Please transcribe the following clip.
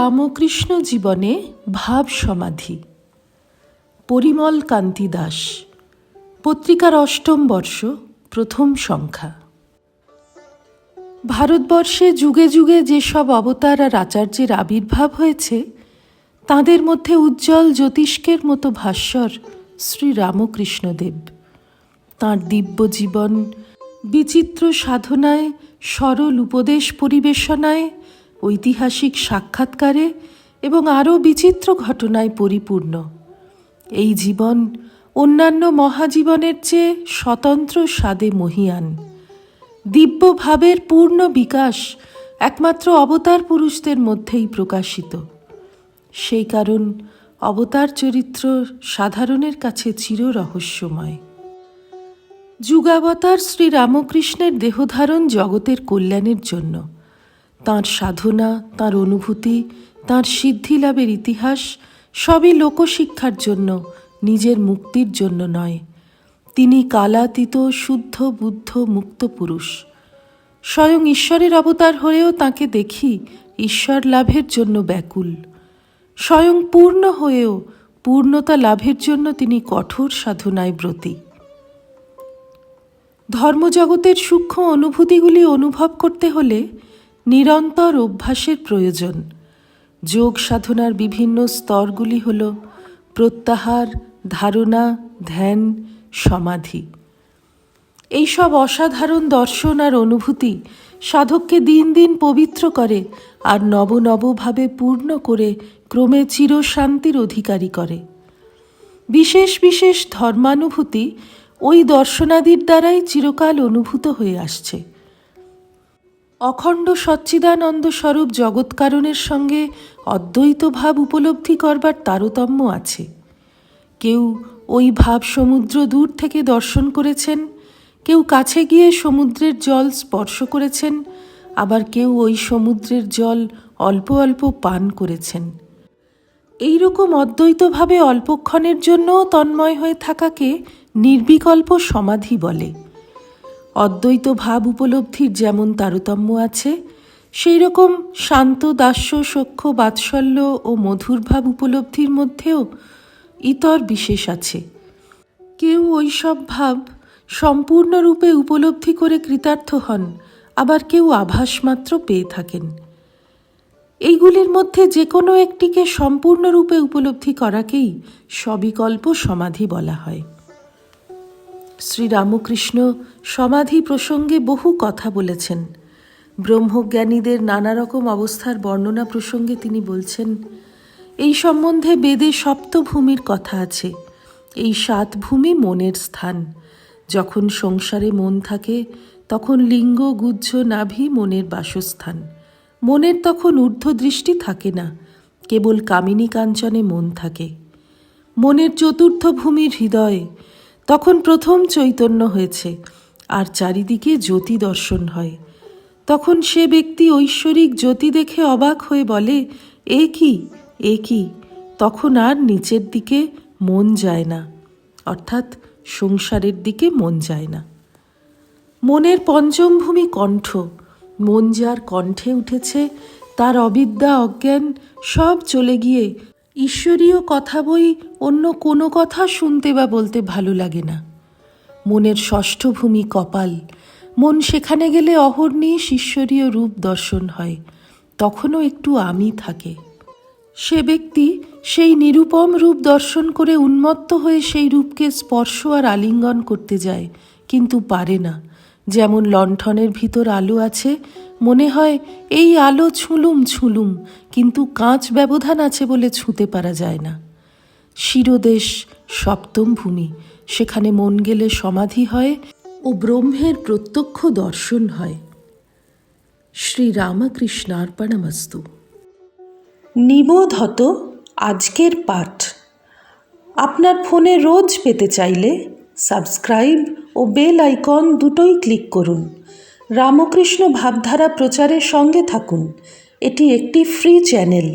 শ্রীরামকৃষ্ণ জীবনে ভাব সমাধি। পরিমল কান্তি দাস। পত্রিকার অষ্টম বর্ষ, প্রথম সংখ্যা। ভারতবর্ষে যুগে যুগে যেসব অবতার আর আচার্যের আবির্ভাব হয়েছে, তাদের মধ্যে উজ্জ্বল জ্যোতিষ্কের মতো ভাস্বর শ্রী রামকৃষ্ণদেব। তাঁর দিব্য জীবন, বিচিত্র সাধনায়, সরল উপদেশ পরিবেশনায় ঐতিহাসিক সাক্ষাৎকারে এবং আরও বিচিত্র ঘটনায় পরিপূর্ণ। এই জীবন অন্যান্য মহাজীবনের চেয়ে স্বতন্ত্র স্বাদে মহিয়ান। দিব্য ভাবের পূর্ণ বিকাশ একমাত্র অবতার পুরুষদের মধ্যেই প্রকাশিত। সেই কারণ অবতার চরিত্র সাধারণের কাছে চির রহস্যময়। যুগাবতার শ্রীরামকৃষ্ণের দেহধারণ জগতের কল্যাণের জন্য। তাঁর সাধনা, তাঁর অনুভূতি, তাঁর সিদ্ধি লাভের ইতিহাস সবই লোকশিক্ষার জন্য, নিজের মুক্তির জন্য নয়। তিনি কালাতীত, শুদ্ধ, বুদ্ধ, মুক্ত পুরুষ। স্বয়ং ঈশ্বরের অবতার হয়েও তাকে দেখি ঈশ্বর লাভের জন্য ব্যাকুল। স্বয়ং পূর্ণ হয়েও পূর্ণতা লাভের জন্য তিনি কঠোর সাধনায় ব্রতী। ধর্মজগতের সূক্ষ্ম অনুভূতিগুলি অনুভব করতে হলে নিরন্তর অভ্যাসের প্রয়োজন। যোগ সাধনার বিভিন্ন স্তরগুলি হল প্রত্যাহার, ধারণা, ধ্যান, সমাধি। এইসব অসাধারণ দর্শন আর অনুভূতি সাধককে দিন দিন পবিত্র করে আর নব নবভাবে পূর্ণ করে ক্রমে চিরশান্তির অধিকারী করে। বিশেষ বিশেষ ধর্মানুভূতি ওই দর্শনাদির দ্বারাই চিরকাল অনুভূত হয়ে আসছে। অখণ্ড সচ্চিদানন্দ স্বরূপ জগৎকারণের সঙ্গে অদ্বৈত ভাব উপলব্ধি করবার তারতম্য আছে। কেউ ওই ভাব সমুদ্র দূর থেকে দর্শন করেছেন, কেউ কাছে গিয়ে সমুদ্রের জল স্পর্শ করেছেন, আবার কেউ ওই সমুদ্রের জল অল্প অল্প পান করেছেন। এই রকম অদ্বৈতভাবে অল্পক্ষণের জন্যও তন্ময় হয়ে থাকাকে নির্বিকল্প সমাধি বলে। অদ্বৈত ভাব উপলব্ধির যেমন তারতম্য আছে সেই রকম শান্ত, দাস্য, সখ্য, বাৎসল্য ও মধুর ভাব উপলব্ধির মধ্যেও ইতর বিশেষ আছে। কেউ ওইসব ভাব সম্পূর্ণরূপে উপলব্ধি করে কৃতার্থ হন, আবার কেউ আভাস মাত্র পেয়ে থাকেন। এইগুলির মধ্যে যে কোনো একটিকে সম্পূর্ণরূপে উপলব্ধি করাকেই সবিকল্প সমাধি বলা হয়। শ্রীরামকৃষ্ণ সমাধি প্রসঙ্গে বহু কথা বলেছেন। ব্রহ্মজ্ঞানীদের নানা রকম অবস্থার বর্ণনা প্রসঙ্গে তিনি বলছেন, এই সম্বন্ধে বেদে সপ্তভূমির কথা আছে। এই সাত ভূমি মনের স্থান। যখন সংসারে মন থাকে, তখন লিঙ্গ গুজ্জ নাভি মনের বাসস্থান। মনের তখন ঊর্ধ্বদৃষ্টি থাকে না, কেবল কামিনী কাঞ্চনে মন থাকে। মনের চতুর্থ ভূমির হৃদয়ে তখন প্রথম চৈতন্য হয়েছে, আর চারিদিকে জ্যোতি দর্শন হয়। তখন সে ব্যক্তি ঐশ্বরিক জ্যোতি দেখে অবাক হয়ে বলে, এ কি? এ কি? তখন আর নিচের দিকে মন যায় না। অর্থাৎ সংসারের দিকে মন যায় না। মনের পঞ্চম ভূমি কণ্ঠ, মন যার কণ্ঠে উঠেছে, তার অবিদ্যা অজ্ঞান সব চলে গিয়ে ঈশ্বরীয় কথা বই অন্য কোনো কথা শুনতে বা বলতে ভালো লাগে না। মনের ষষ্ঠ ভূমি কপাল, মন সেখানে গেলে অহর্নিশ ঈশ্বরীয় রূপ দর্শন হয়, তখনও একটু আমি থাকে। সে ব্যক্তি সেই নিরূপম রূপ দর্শন করে উন্মত্ত হয়ে সেই রূপকে স্পর্শ আর আলিঙ্গন করতে যায়, কিন্তু পারে না। যেমন লণ্ঠনের ভিতর আলো আছে মনে হয় এই আলো ছুলুম ছুলুম, কিন্তু কাঁচ ব্যবধান আছে বলে ছুঁতে পারা যায় না। শিরদেশ সপ্তম ভূমি, সেখানে মন গেলে সমাধি হয় ও ব্রহ্মের প্রত্যক্ষ দর্শন হয়। শ্রী রামকৃষ্ণার্পণমস্তু নিবোধ হত আজকের পাঠ। আপনার ফোনে রোজ পেতে চাইলে সাবস্ক্রাইব ও বেল আইকন দুটোই ক্লিক করুন। রামকৃষ্ণ ভাবধারা প্রচারের সঙ্গে থাকুন। এটি একটি ফ্রি চ্যানেল